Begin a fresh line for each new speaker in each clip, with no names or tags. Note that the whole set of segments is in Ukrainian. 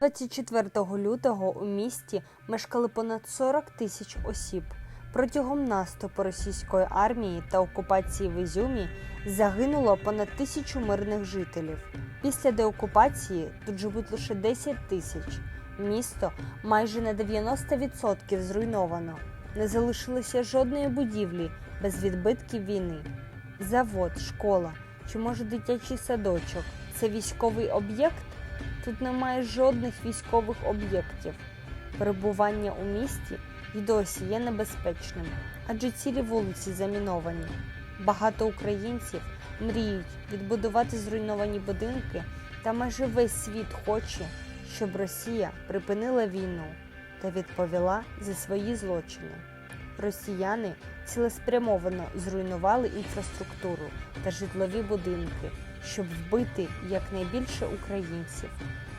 24 лютого у місті мешкали понад 40 тисяч осіб. Протягом наступу російської армії та окупації в Ізюмі загинуло понад тисячу мирних жителів. Після деокупації тут живуть лише 10 тисяч. Місто майже на 90% зруйновано. Не залишилося жодної будівлі без відбитків війни. Завод, школа чи може дитячий садочок це військовий об'єкт? Тут немає жодних військових об'єктів. Перебування у місті й досі є небезпечним, адже цілі вулиці заміновані. Багато українців мріють відбудувати зруйновані будинки, та майже весь світ хоче, щоб Росія припинила війну та відповіла за свої злочини. Росіяни цілеспрямовано зруйнували інфраструктуру та житлові будинки, щоб вбити якнайбільше українців.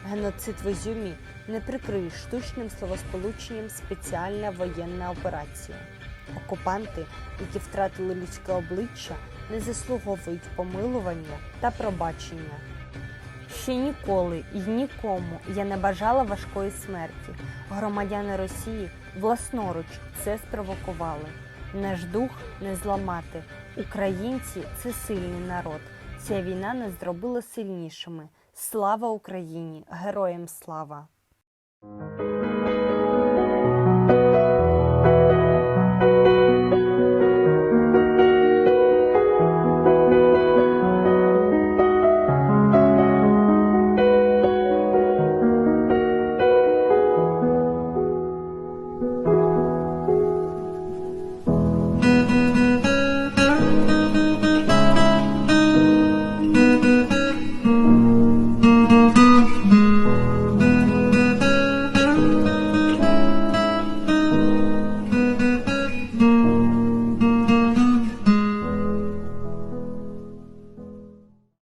Геноцид в Ізюмі не прикриє штучним словосполученням спеціальна воєнна операція. Окупанти, які втратили людське обличчя, не заслуговують помилування та пробачення. Ще ніколи і нікому я не бажала важкої смерті. Громадяни Росії власноруч це спровокували. Наш дух не зламати. Українці це сильний народ. Ця війна нас зробила сильнішими. Слава Україні! Героям слава!